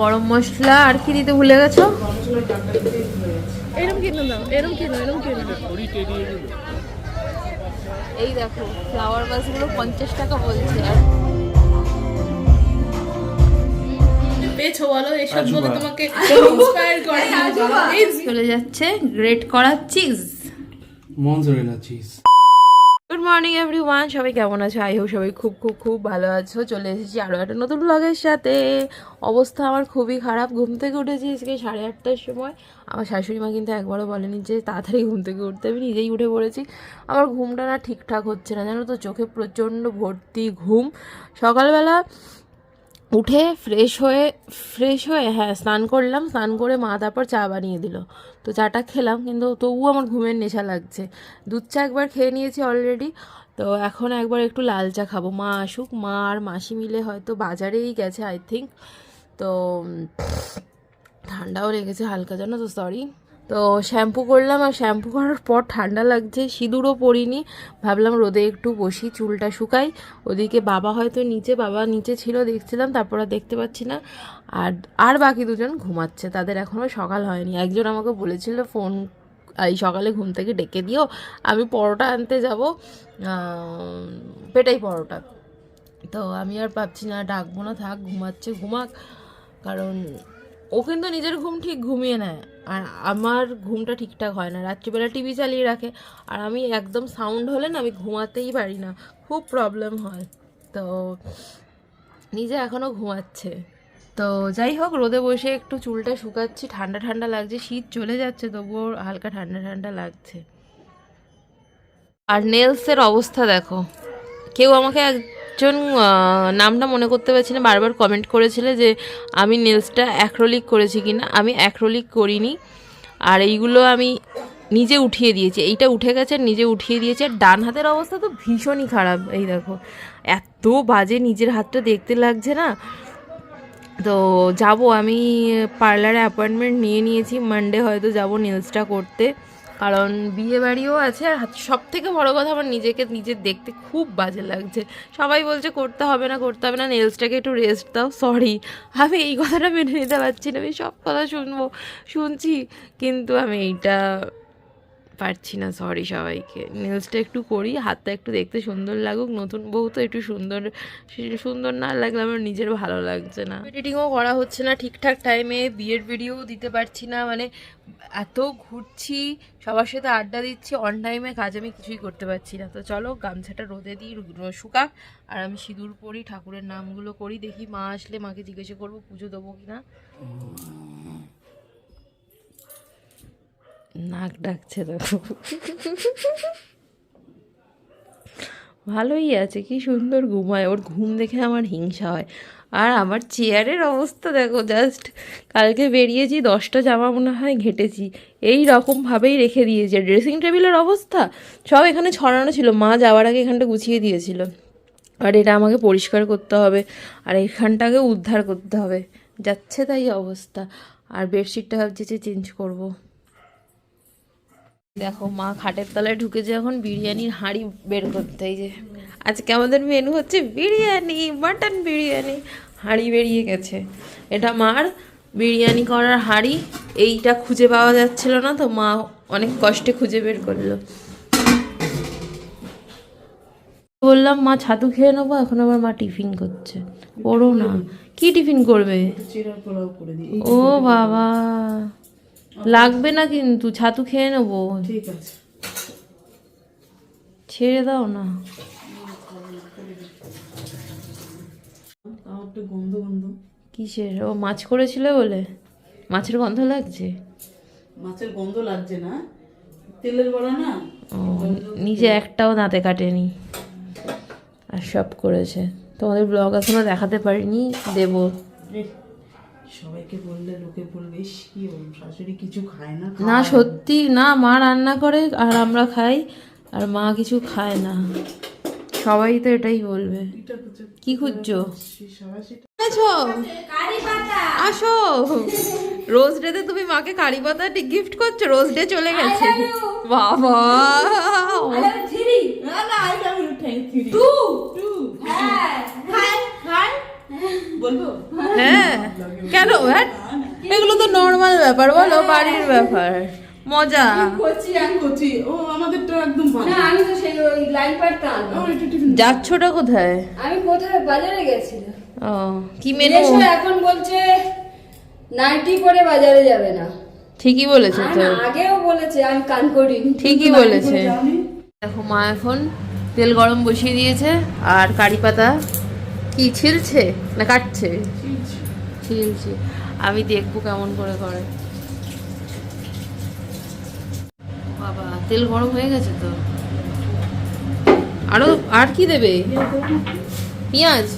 গরম মশলা আর কি দিতে ভুলে গেছো? এরম কিনে দাও এরম কিনো এরম কিনো। এই দেখো ফ্লাওয়ার বাসগুলো পঞ্চাশ টাকা বলছে। আর পেয়েছ বলো এসব বলে তোমাকে ইন্সপায়ার করে চলে যাচ্ছে গ্রেট করা cheese mozzarella cheese good morning everyone সবাই কেমন আছো? আই হোক সবাই খুব খুব খুব ভালো আছো। চলে এসেছি আরও একটা নতুন ব্লগের সাথে। অবস্থা আমার খুবই খারাপ। ঘুম থেকে উঠেছি আজকে সাড়ে আটটার সময়। আমার শাশুড়ি মা কিন্তু একবারও বলেনি যে তাড়াতাড়ি ঘুম থেকে উঠতে। আমি নিজেই উঠে পড়েছি। আমার ঘুমটা না ঠিকঠাক হচ্ছে না। জানো তো, চোখে প্রচণ্ড ভর্তি ঘুম। সকালবেলা উঠে ফ্রেশ হয়ে ফ্রেশ হয়ে হ্যাঁ স্নান করলাম, স্নান করে মা তারপর চা বানিয়ে দিল। তো চাটা খেলাম, কিন্তু তবুও আমার ঘুমের নেশা লাগছে। দুধ চা একবার খেয়ে নিয়েছি অলরেডি তো এখন একবার একটু লাল চা খাব। মা আসুক, মা আর মাসি মিলে হয়তো বাজারেই গেছে আই থিঙ্ক তো ঠান্ডাও লেগেছে হালকা জানো তো সরি তো শ্যাম্পু করলাম আর শ্যাম্পু করার পর ঠান্ডা লাগছে, সিঁদুরও পরিনি। ভাবলাম রোদে একটু বসি, চুলটা শুকাই। ওদিকে বাবা হয়তো নিচে, বাবা নিচে ছিল, দেখছিলাম, তারপর দেখতে পাচ্ছি না। আর আর বাকি দুজন ঘুমাচ্ছে, তাদের এখনও সকাল হয়নি। একজন আমাকে বলেছিল, ফোন, এই সকালে ঘুম থেকে ডেকে দিও, আমি পরোটা আনতে যাব। পেটাই পরোটা। তো আমি আর ভাবছি না, ডাকবো না, থাক, ঘুমাচ্ছে, ঘুমাক। কারণ ও কিন্তু নিজের ঘুম ঠিক ঘুমিয়ে নেয়। আর আমার ঘুমটা ঠিকঠাক হয় না। রাত্রিবেলা টিভি চালিয়ে রাখে। আর আমি একদম সাউন্ড হলে না আমি ঘুমাতেই পারি না। খুব প্রবলেম হয়। তো নিজে এখনও ঘুমাচ্ছে। তো যাই হোক, রোদে বসে একটু চুলটা শুকাচ্ছি। ঠান্ডা ঠান্ডা লাগছে। শীত চলে যাচ্ছে, তবুও হালকা ঠান্ডা ঠান্ডা লাগছে। আর নেলসের অবস্থা দেখো। কেউ আমাকে একজন নামটা মনে করতে পারছি না, বারবার কমেন্ট করেছিল যে আমি নেলসটা অ্যাক্রোলিক করেছি কিনা। আমি অ্যাক্রোলিক করিনি। আর এইগুলো আমি নিজে উঠিয়ে দিয়েছি। এইটা উঠে গেছে আর নিজে উঠিয়ে দিয়েছে। আর ডান হাতের অবস্থা তো ভীষণই খারাপ। এই দেখো, এত বাজে নিজের হাতটা দেখতে লাগছে না। তো যাব, আমি পার্লারে অ্যাপয়েন্টমেন্ট নিয়ে নিয়েছি। মানডে হয়তো যাব নেলসটা করতে। কারণ বিয়ে বাড়িও আছে আর সব থেকে বড় কথা আমার নিজেকে নিজে দেখতে খুব বাজে লাগছে। সবাই বলছে, করতে হবে না, করতে হবে না নেলসটাকে একটু রেস্ট দাও সরি আমি এই কথাটা মেনে নিতে পারছি না, আমি সব কথা শুনব, শুনছি, কিন্তু আমি এইটা পারছি না সরি সবাইকে। নেলসটা একটু করি, হাতটা একটু দেখতে সুন্দর লাগুক, নতুন বউ তো একটু সুন্দর সুন্দর না লাগলে আমার নিজের ভালো লাগছে না। এডিটিংও করা হচ্ছে না ঠিকঠাক টাইমে বিয়ের ভিডিও দিতে পারছি না মানে এত ঘুরছি, সবার সাথে আড্ডা দিচ্ছি অন টাইমে কাজ আমি কিছুই করতে পারছি না। তো চলো গামছাটা রোদে দিই শুকাক, আর আমি সিঁদুর পরি, ঠাকুরের নামগুলো করি, দেখি মা আসলে মাকে জিজ্ঞাসা করব পুজো দেবো কি না নাক ডাকছে দেখো। ভালোই আছে, কি সুন্দর ঘুমায়। ওর ঘুম দেখে আমার হিংসা হয়। আর আমার চেয়ারের অবস্থা দেখো জাস্ট কালকে বেরিয়েছি, দশটা জামা মনে হয় ঘেটেছি। এই রকমভাবেই রেখে দিয়েছে। ড্রেসিং টেবিলের অবস্থা, সব এখানে ছড়ানো ছিল। মা যাওয়ার আগে এখানটা গুছিয়ে দিয়েছিল। আর এটা আমাকে পরিষ্কার করতে হবে, আর এখানটাকে উদ্ধার করতে হবে। যাচ্ছে তাই অবস্থা। আর বেডশিটটা ভাবছি যে চেঞ্জ করব। দেখো মা খাটের তলায় ঢুকেছে এখন বিরিয়ানির হাঁড়ি বের করতে এই যে। আজকে আমাদের মেনু হচ্ছে বিরিয়ানি মাটন বিরিয়ানি। হাঁড়ি বেরিয়ে গেছে। এটা মার বিরিয়ানি করার হাঁড়ি এইটা খুঁজে পাওয়া যাচ্ছিল না তো মা অনেক কষ্টে খুঁজে বের করল। বললাম মা ছাতু খেয়ে নেব এখন আবার মা টিফিন করছে। করো না। কি টিফিন করবে? ও বাবা। লাগবে না কিন্তু ছাতু খেয়ে নেব। ঠিক আছে। ছেড়ে দাও না। গন্ধ গন্ধ। কিসের? ও মাছ করেছিল বলে? মাছের গন্ধ লাগছে? মাছের গন্ধ লাগছে না। তেলের বড়া না? ও নিজে একটাও দাঁতে কাটেনি। আর সব করেছে। তোমাদের ব্লগ এখনও দেখাতে পারিনি দেব। সবাইকে বললে লোকে বলবে "ইস, কি ওর শাশুড়ি কিছু খায় না না সত্যি না মা রান্না করে আর আমরা খাই আর মা কিছু খায় না। সবাই তো এটাই বলবে। কি খুঁজছো? আছো আসো। রোজ ডেতে তুমি মাকে কারি পাতা গিফট করছ রোজ ডে চলে গেছে। বাবা বলব হ্যাঁ কেন হ্যাঁ এগুলো তো নর্মাল ব্যাপার বলো বাড়ির ব্যাপার। মজা। করছি আমি কচি। ও আমাদেরটা একদম ভালো না আমি তো সেই ওই লাইন টিফিন। যাচ্ছোটা কোথায়? আমি কোথায়? বাজারে গেছিলাম ও কি মেনু এখন বলছে নাইটি পরে বাজারে যাবে না। ঠিকই বলেছে তো। আর আগেও বলেছে আমি কান করিনি ঠিকই বলেছে। দেখো মা এখন তেল গরম বসিয়ে দিয়েছে আর কারি পাতা কি ছিলছে না কাটছে? ছিলছে আমি দেখব কেমন করে করে। বাবা তেল গরম হয়ে গেছে তো। আরও আর কি দেবে? পেঁয়াজ।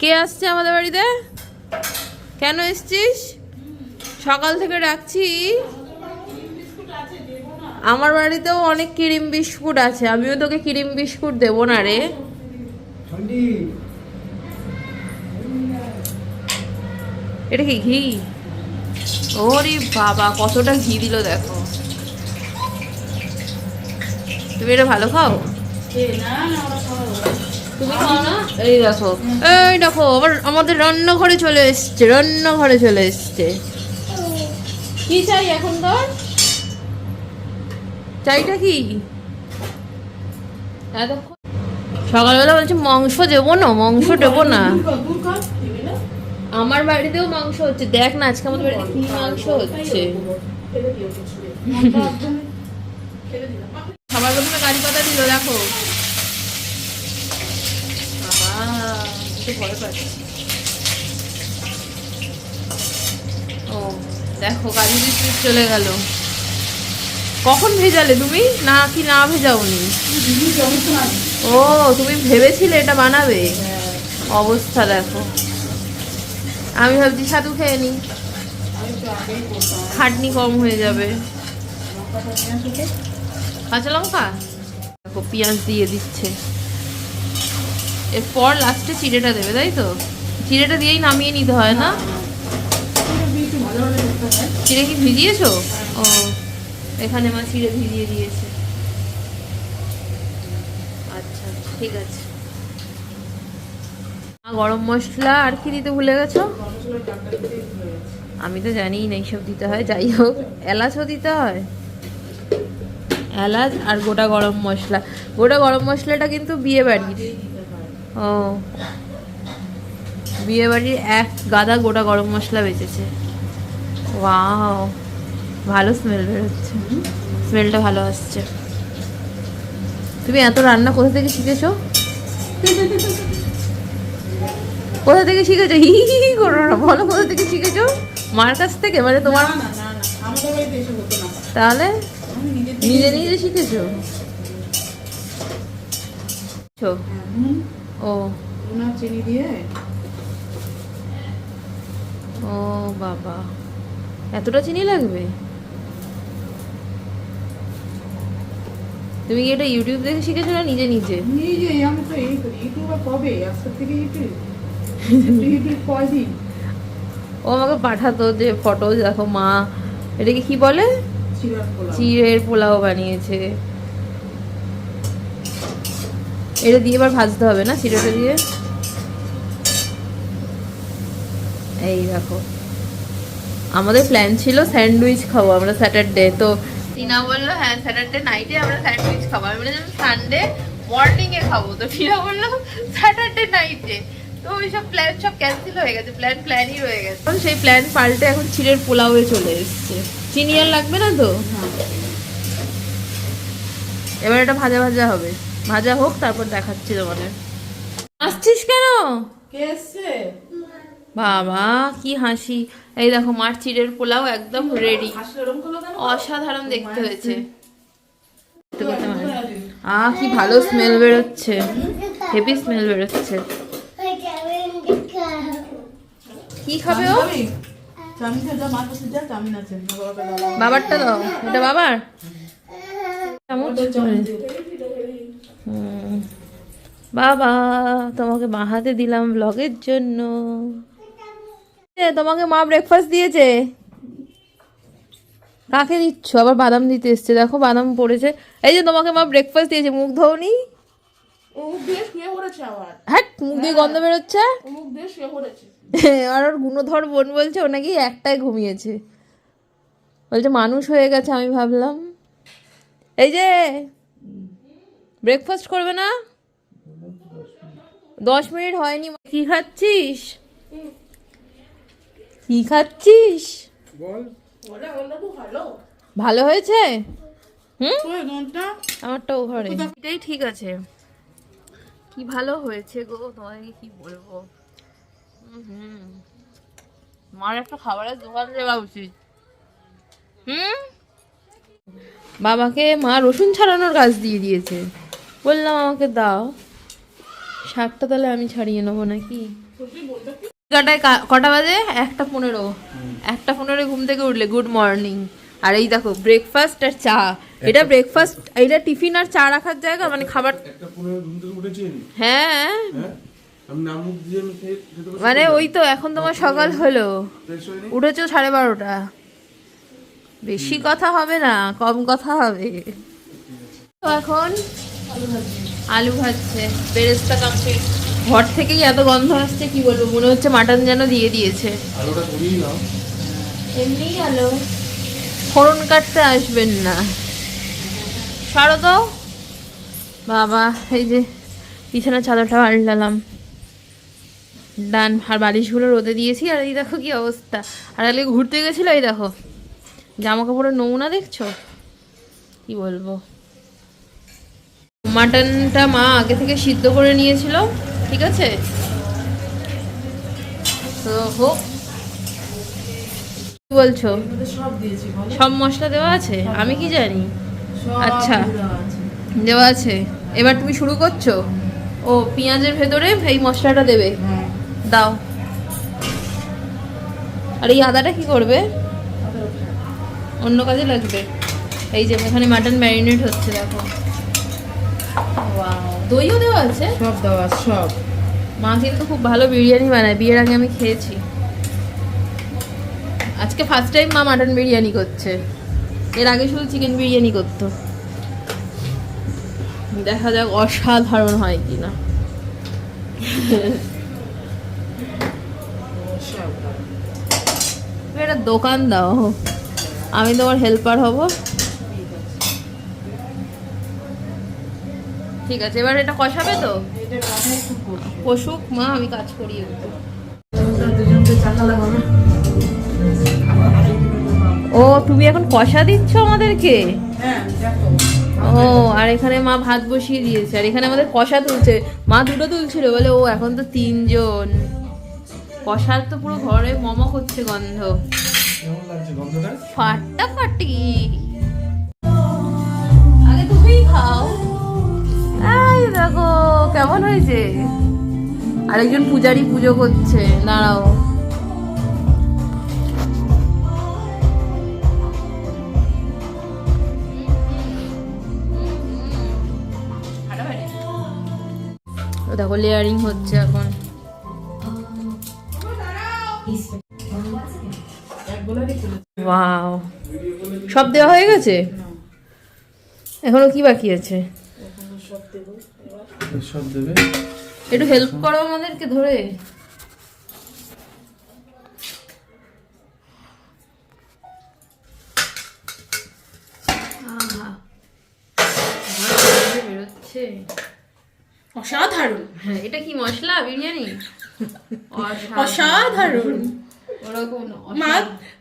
কে আসছে আমাদের বাড়িতে? কেন এসছিস? সকাল থেকে ডাকছি। আমার বাড়িতেও অনেক ক্রিম বিস্কুট আছে। আমিও তোকে ক্রিম বিস্কুট দেবো না রে। এটা কি ঘি? ওরে বাবা, কতটা ঘি দিল দেখো। তুমি এটা ভালো খাও? এই দেখো এই দেখো, আবার আমাদের রান্নাঘরে চলে এসছে, রান্নাঘরে চলে এসছে। কি চাই এখন তোর? চাইটা কি? সকালবেলা বলছে মাংস দেবো না, মাংস দেবো না দূর কর, দূর কর। টেবিলে। আমার বাড়িতেও মাংস হচ্ছে। দেখ না, আজকে আমাদের বাড়িতে কি মাংস হচ্ছে। সবার প্রথমে কারি পাতা দিল, দেখো। ও, দেখো, কাজু বিস্কুট চলে গেল। কখন ভেজালে তুমি? না কি না তো না। ও, তুমি ভেবেছিলে এটা বানাবে? অবস্থা দেখো। আমি ভাবছি ছাতু খেয়ে নি আমি তো আগেই করতাম। খাটনি কম হয়ে যাবে। কাঁচা লঙ্কা? দেখো, পেঁয়াজ দিয়ে দিচ্ছে। এরপর লাস্টে চিড়েটা দেবে, তাই তো? চিড়েটা দিয়েই নামিয়ে নিতে হয়, না। চিড়ে কি ভিজিয়েছো? ও, এখানে মা চিড়ে ভিজিয়ে দিয়েছে। আচ্ছা ঠিক আছে। গরম মশলা আর কি দিতে ভুলে গেছো। আমি তো জানিই না এইসব দিতে হয়। যাই হোক, এলাচও দিতে হয়। এলাচ আর গোটা গরম মশলা। গোটা গরম মশলাটা কিন্তু বিয়ে বাড়ির। ও। বিয়ে বাড়ির এক গাদা গোটা গরম মশলা বেঁচেছে। ওয়াও। ভালো স্মেল বেরোচ্ছে। স্মেলটা ভালো আসছে। তুমি এত রান্না কোথা থেকে শিখেছো? কোথা থেকে শিখেছো? হি হি হি করো না বলো কোথা থেকে শিখেছো? মার কাছ থেকে? মানে তোমার না, না, না, না। আমাদের বাড়িতে এসব হতো না। তাহলে? নিজে নিজে শিখেছো। ও। চিনি দিয়ে। ও বাবা। এতটা চিনি লাগবে? তুমি কি এটা ইউটিউব দেখে শিখেছো না নিজে নিজে? নিজে আমি তো ইউটিউব কবে? আজকের থেকে ইউটিউব ও আমাকে পাঠাতো যে ফটো দেখো মা, এটাকে কি বলে? চিড়ের পোলাও বানিয়েছে। এটা দিয়ে এবার ভাজতে হবে না চিড়েটা দিয়ে? এই দেখো। আমাদের প্ল্যান ছিল স্যান্ডউইচ খাব আমরা স্যাটারডে, তো টিনা বলল হ্যাঁ স্যাটারডে নাইটে আমরা স্যান্ডউইচ খাব। আমি বললাম সানডে মর্নিং এ খাব। তো টিনা বলল স্যাটারডে নাইটে তো ওই সব প্ল্যান সব ক্যান্সেল হয়ে গেছে প্ল্যান প্ল্যানই রয়ে গেছে। এখন সেই প্ল্যান পাল্টে এখন চিড়ের পোলাওয়ে চলে এসছে। চিনি আর লাগবে না তো? এবার এটা ভাজা ভাজা হবে। ভাজা হোক তারপর দেখাচ্ছি তোমাদের। আসছিস কেন? বাবা কি হাসি। এই দেখো মার চিড়ের পোলাও একদম রেডি অসাধারণ দেখতে হয়েছে। আহ কি ভালো স্মেল বেরোচ্ছে। হেভি স্মেল বেরোচ্ছে। কি খাবে ও। বাবারটা দাও এটা বাবার। বাবা তোমাকে মা হাতে দিলাম ব্লগের জন্য। তোমাকে মা ব্রেকফাস্ট দিয়েছে। কাকে দিচ্ছ? আবার বাদাম দিতে এসছে। দেখো বাদাম পড়েছে। এই যে তোমাকে মা ব্রেকফাস্ট দিয়েছে মুখ ধোনি হ্যাঁ মুখ দিয়ে গন্ধ বেরোচ্ছে? মুখ দিয়ে শুয়ে পড়েছে। আর ওর গুণধর বোন বলছে ও নাকি একটাই ঘুমিয়েছে। বলছে মানুষ হয়ে গেছে আমি ভাবলাম। এই যে ব্রেকফাস্ট করবে না? দশ মিনিট হয়নি। কি খাচ্ছিস? কি খাচ্ছিস? ভালো ভালো হয়েছে? হুম? আমারটাও ঘরে। এটাই ঠিক আছে। কি ভালো হয়েছে গো তোমাকে কি বলব? মার একটা খাবারের দোকান দেওয়া উচিত হুম? বাবাকে মা রসুন ছাড়ানোর কাজ দিয়ে দিয়েছে। বললাম আমাকে দাও। শাকটা তাহলে আমি ছাড়িয়ে নেব নাকি? কটায় কা- কটা বাজে? একটা পনেরো। একটা পনেরো ঘুম থেকে উঠলে গুড মর্নিং। আর এই দেখো ব্রেকফাস্ট আর চা। এটা ব্রেকফাস্ট এটা টিফিন আর চা রাখার জায়গা? মানে খাবার উঠেছেন? হ্যাঁ? মানে ওই তো এখন তোমার সকাল হলো। উঠেছো সাড়ে বারোটা। বেশি কথা হবে না কম কথা হবে। তো এখন আলু ভাজছে বেরেস্তা কমপ্লিট ঘর থেকেই এত গন্ধ আসছে কি বলব? মনে হচ্ছে মাটন যেন দিয়ে দিয়েছে। এমনি আলো। ফোড়ন কাটতে আসবেন না। সারো তো। বাবা এই যে বিছানার চাদরটা পাল্টালাম ডান আর বালিশগুলো রোদে দিয়েছি, আর এই দেখো কি অবস্থা। আর আগে ঘুরতে গেছিল, এই দেখো। জামা কাপড়ের নমুনা দেখছ? কি বলব? মাটনটা মা আগে থেকে সিদ্ধ করে নিয়েছিল, ঠিক আছে? তো হোক। কি বলছো? সব মশলা দেওয়া আছে? আমি কি জানি? আচ্ছা। দেওয়া আছে। দেওয়া আছে। এবার তুমি শুরু করছ? ও, পেঁয়াজের ভেতরে এই মশলাটা দেবে? হ্যাঁ। দাও। আর এই আদাটা কি করবে? অন্য কাজে লাগবে। এই যে এখানে মাটন ম্যারিনেট হচ্ছে দেখো। দইও দেওয়া আছে? সব দেওয়া সব। মা কিন্তু খুব ভালো বিরিয়ানি বানায় বিয়ের আগে আমি খেয়েছি। আজকে ফার্স্ট টাইম মা মাটন বিরিয়ানি করছে। এর আগে শুধু চিকেন বিরিয়ানি করতো। দেখা যাক অসাধারণ হয় কিনা সব দেওয়া। তুমি একটা দোকান দাও। আমি তোমার হেল্পার হব। ঠিক আছে, এবার এটা কষাবে তো? কষুক, মা, আমি কাজ করি ও, তুমি এখন কষা দিচ্ছ আমাদেরকে? ও, আর এখানে মা ভাত বসিয়ে দিয়েছে, আর এখানে আমাদের কষা তুলছে। মা দুটো তুলছিল, বলে ও এখন তো তিনজন। কষার তো পুরো ঘরে মমক হচ্ছে গন্ধ। কেমন লাগছে গন্ধটা? আগে তুমিই খাও। এই দেখো কেমন হয়েছে? আরেকজন পূজারি পুজো করছে দাঁড়াও। দেখো লেয়ারিং হচ্ছে এখন। ওয়াও সব দেওয়া হয়ে গেছে? এখনও কি বাকি আছে? সব সব দেবে। একটু হেল্প করো আমাদেরকে ধরে। অসাধারণ। হ্যাঁ এটা কি মশলা? বিরিয়ানি? অসাধারণ। ওরকম মা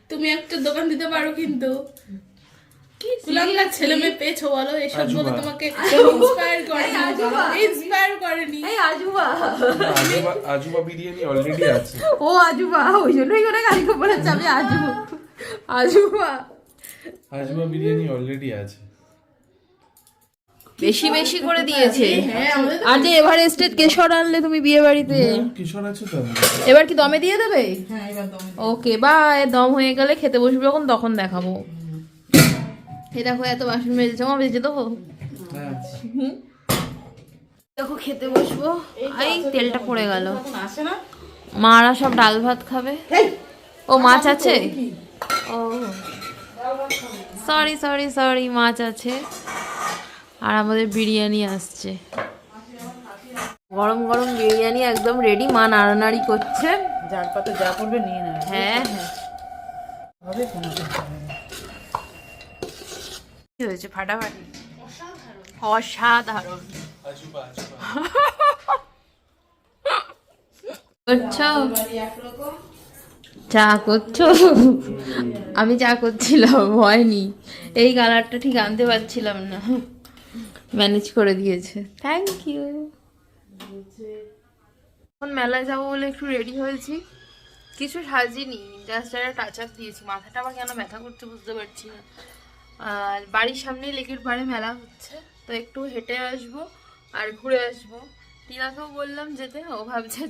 তুমি একটা দোকান দিতে পারো কিন্তু। কুলাঙ্গার ছেলে মেয়ে পেয়েছ বলো এসব বলে তোমাকে ইন্সপায়ার করেনি। ইন্সপায়ার করেনি। এই আজুবা। আজুবা আজুবা বিরিয়ানি অলরেডি আছে। ও আজুবা ওই জন্যই করে কালকে বলেছে আমি আজুবা। আজুবা। আজুবা বিরিয়ানি অলরেডি আছে। বেশি বেশি করে দিয়েছে। হ্যাঁ আর যে এভারেস্টেড কেশর আনলে তুমি বিয়ে বাড়িতে? কিশোর আছে তো। এবার কি দমে দিয়ে দেবে? হ্যাঁ ওকে বাই দম হয়ে গেলে খেতে বসবে যখন তখন দেখাবো। এই দেখো এত বাসন মেজেছে। মা বেজে দেবো? হ্যাঁ দেখো খেতে বসবো। এই তেলটা পড়ে গেল। মারা সব ডাল ভাত খাবে। ও মাছ আছে? ও। সরি সরি সরি মাছ আছে। আর আমাদের বিরিয়ানি আসছে। গরম গরম বিরিয়ানি একদম রেডি মা নাড়ানাড়ি করছে। যার পাতে যা পড়বে নিয়ে নেবে। হ্যাঁ হ্যাঁ। হবে কোনো। কি হয়েছে? ফাটাফাটি? অসাধারণ। করছ? চা করছ? আমি চা করছিলাম হয়নি এই কালারটা ঠিক আনতে পারছিলাম না। ম্যানেজ করে দিয়েছে। থ্যাংক ইউ এখন মেলায় যাব বলে একটু রেডি হয়েছি। কিছু সাজিনি জাস্ট একটা টাচ আপ দিয়েছি। মাথাটা আবার কেন ব্যথা করছে বুঝতে পারছি না। আর বাড়ির সামনে লেকের পাড়ে মেলা হচ্ছে, তো একটু হেঁটে আসব আর ঘুরে আসব। টিনাকেও বললাম যেতে, ও ভাবছে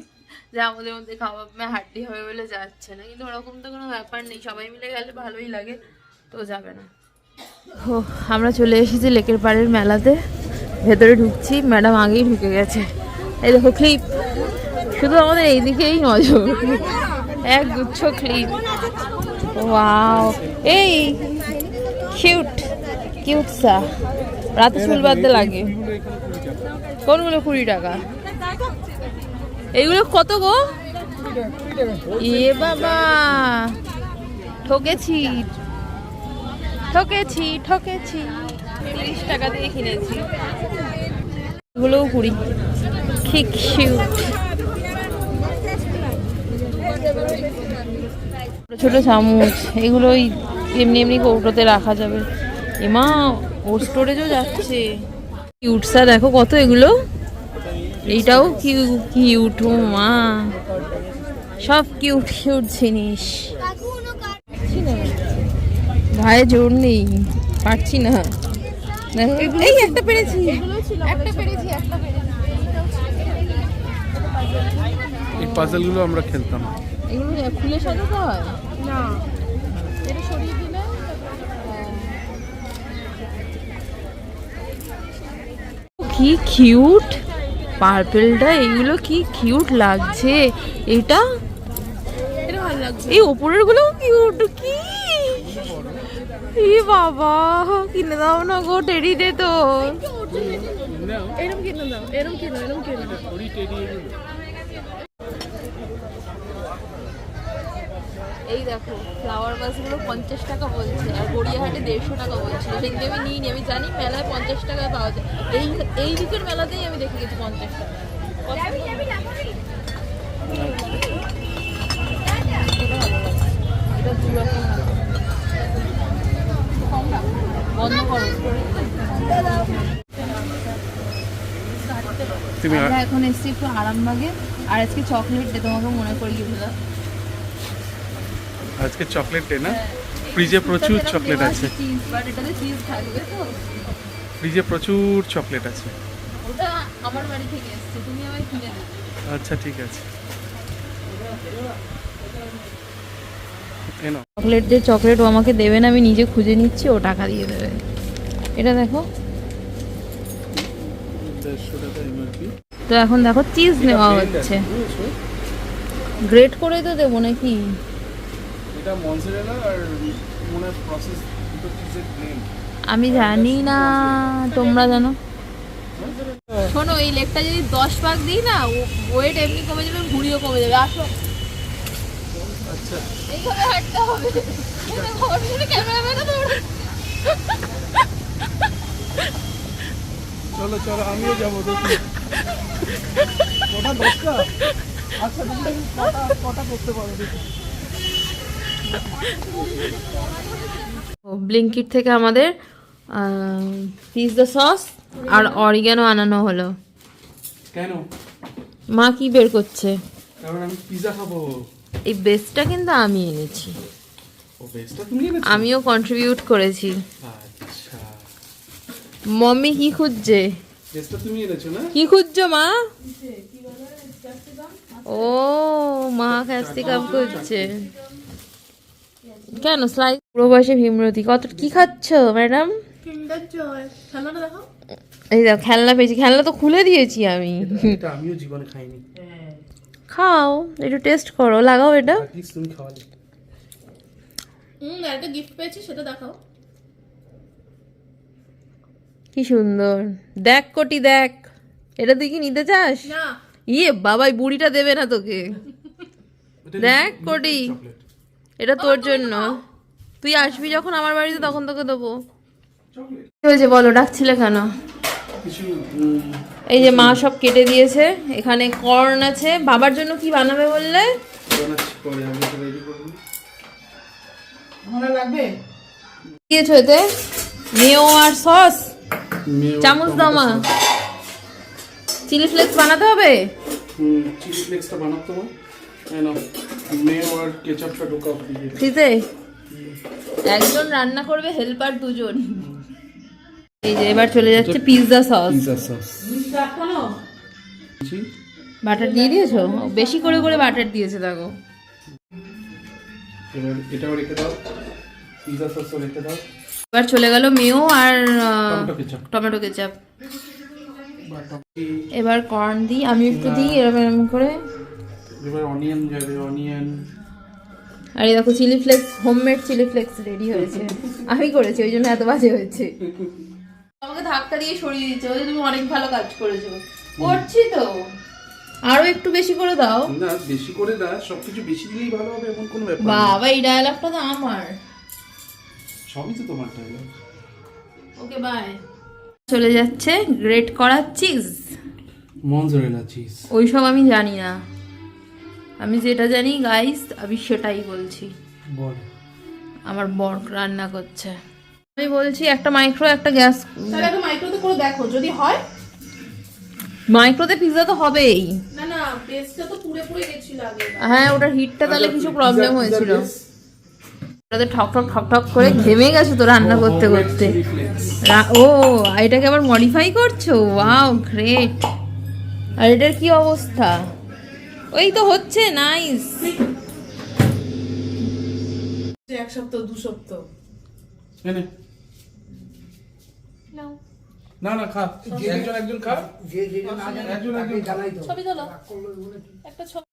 যে আমাদের মধ্যে খাওয়া হাড্ডি হবে বলে যাচ্ছে না। কিন্তু ওরকম তো কোনো ব্যাপার নেই, সবাই মিলে গেলে ভালোই লাগে, তো যাবে না। ও আমরা চলে এসেছি লেকের পাড়ের মেলাতে। ভেতরে ঢুকছি, ম্যাডাম আগেই ঢুকে গেছে। এই দেখো ক্লিপ শুধু আমাদের এইদিকেই নজর। এক গুচ্ছ ক্লিপ ওয়াও এই কিউট কিউট সা রাতে চুল বাঁধতে লাগে। কোনগুলো কুড়ি টাকা? এইগুলো কত গো? এ বাবা, ঠকেছি। ঠকেছি ঠকেছি। তিরিশ টাকা দিয়ে কিনেছি। এগুলোও কুড়ি কি কিউট ছোট চামচ এগুলো ওই এমনি এমনি কৌটোতে রাখা যাবে। এমা, ওর স্টোরেজও যাচ্ছে। কিউটসা দেখো কত এগুলো। এইটাও কিউ কিউট ও মা। সব কিউট কিউট জিনিস। ভাইয়ের জোর নেই। পারছি না। এই একটা পেরেছি। একটা পেরেছি একটা পেরেছি। এই পাজলগুলো আমরা খেলতাম। এগুলো খুলে সাজাতে হয়? না। এটা সরিয়ে দিলে? কি কিউট পার্পেলটা এইগুলো কি কিউট লাগছে? এটা? এই ওপরেরগুলো কিউট কি? ই বাবা কিনে দাও না গো টেডি দে তো এই দেখো ফ্লাওয়ার বাসগুলো পঞ্চাশ টাকা বলছে আর গড়িয়াহাটে দেড়শো টাকা বলছে। সেদিকে আমি নিইনি আমি জানি মেলায় পঞ্চাশ টাকায় পাওয়া যায়। এই এই দিকের মেলাতেই আমি দেখে গেছি পঞ্চাশ টাকা। এটা দু রকম আছে। বন্ধ করো। আমরা এখন এসেছি একটু আরামবাগে। আর আজকে চকলেট ডে তোমাকে মনে করিয়ে দিলাম আজকে চকলেট ডে না? ফ্রিজে প্রচুর চকলেট আছে। ফ্রিজে প্রচুর চকলেট আছে। ওটা আমার বাড়ি থেকে এসছে তুমি আমায় কিনে দেবে আচ্ছা ঠিক আছে। চকলেট যে চকলেট ও আমাকে দেবে না আমি নিজে খুঁজে নিচ্ছি ও টাকা দিয়ে দেবে। এটা দেখো। তো এখন দেখো চিজ নেওয়া হচ্ছে। গ্রেট করে তো দেবো নাকি? এটা মনসেরেলা আর মনে প্রসেস দুটো চিজের ব্লেন্ড আমি জানি না তোমরা জানো? শোনো এই লেকটা যদি দশ ভাগ দিই না ওয়েট এমনি কমে যাবে ভুঁড়িও কমে যাবে। আসো। এইভাবে হাঁটতে হবে চলো চলো আমিও যাব দেখি। কটা দশটা আচ্ছা কটা করতে পারো দেখি। ব্লিঙ্কিট থেকে আমাদের পিৎজা সস আর অরিগানো আনানো হলো। কেন? মা কি বের করছে? কারণ আমি খাব। এই বেসটা কিন্তু আমি এনেছি। ও বেস্টটা তুমি এনেছো? আমিও কন্ট্রিবিউট করেছি। আচ্ছা। মম্মি কি খুঁজছে? বেস্টটা তুমি এনেছো না? কি খুঁজছো মা? ও মা ক্যাপসিকাম খুঁজছে। কেন স্লাইস পুরো বয়সে ভীমরতি। কত কি খাচ্ছ ম্যাডাম এই দেখো খেলনা পেয়েছি। খেলনা তো খুলে দিয়েছি আমি। আমিও জীবনে খাইনি। খাও একটু টেস্ট করো লাগাও এটা। তুমি খাওয়ালে হুম একটা গিফট পেয়েছি সেটা দেখাও। কি সুন্দর। দেখ কোটি দেখ। এটা তুই কি নিতে চাস? না। ইয়ে বাবাই বুড়িটা দেবে না তোকে। দেখ কোটি। এটা তোর জন্য। তুই আসবি যখন আমার বাড়িতে তখন তোকে দেবো। কি হয়েছে বলো ডাকছিলে কেন? কিছু এই যে মা সব কেটে দিয়েছে এখানে কর্ন আছে। বাবার জন্য কি বানাবে বললে? দিয়েছ এতে? মেও আর সস? চামচ দাও মা। চিলি ফ্লেক্স বানাতে হবে? হুম চিলি ফ্লেক্সটা বানাতো না মেয়ে আর কেচাপটা ঢোকাও। ফ্রিজে ফ্রিজে? একজন রান্না করবে হেল্পার দুজন। এই যে এবার চলে যাচ্ছে পিৎজা সস বাটার দিয়ে দিয়েছ? বেশি করে করে বাটার দিয়েছে দেখো। এবার এটাও রেখে দাও। পিজা সসও রেখে দাও। এবার চলে গেল মেও আর টমেটো কেচাপ এবার কর্ন দিই আমি একটু দিই এরকম এরকম করে। এবার অনিয়ন যাবে অনিয়ন আর এই দেখো chilli flakes homemade chilli flakes ready হয়েছে। আমি করেছি ওই জন্য এত বাজে হয়েছে। ধাক্কা দিয়ে সরিয়ে দিচ্ছে ওই তুমি অনেক ভালো কাজ করেছ। করছি তো। আরও একটু বেশি করে দাও। না বেশি করে দাও সবকিছু বেশি দিলেই ভালো হবে এমন কোনো ব্যাপার। বাবা এই ডায়লগটা তো আমার। সবই তো তোমার টাইলার ওকে বাই চলে যাচ্ছে গ্রেট করা চিজ মঞ্জরেলা চিজ ওইসব আমি জানি না। আমি যেটা জানি গাইস আমি সেটাই বলছি। বল। আমার বর রান্না করছে। আমি বলছি একটা মাইক্রো একটা গ্যাস তাহলে একটু মাইক্রোতে করে দেখো যদি হয়? মাইক্রোতে পিৎজা তো হবেই। না না বেসটা তো পুড়ে পুড়ে গেছিল আগে। হ্যাঁ ওটার হিটটা তাহলে কিছু প্রবলেম হয়েছিল। ওটাতে ঠক ঠক ঠক ঠক করে ঘেমে গেছে তো রান্না করতে করতে। ও এটাকে আবার মডিফাই করছ? ওয়াও গ্রেট আর এটার কি অবস্থা? ওই তো হচ্ছে নাইস এক সপ্তাহ দু সপ্তাহ। না না খা। একজন একজন খা। একজন একজন। ছবি তোলো। একটা ছবি